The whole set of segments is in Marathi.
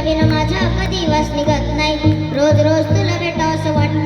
तुझ्या विना माझा कधी वास निघत नाही. रोज रोज तुला भेटावं असं वाटत.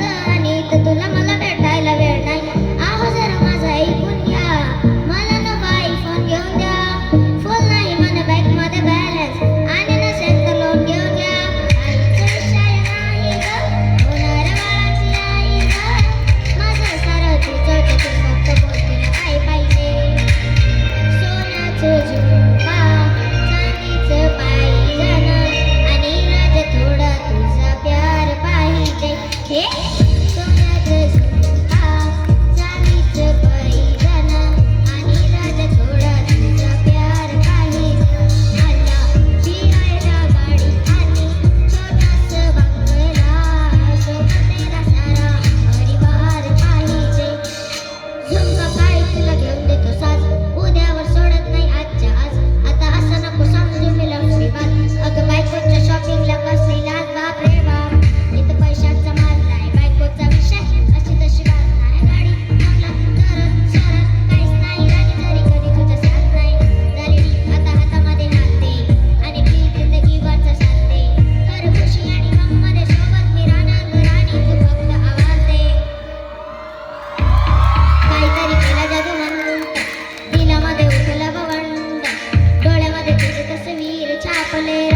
সকলের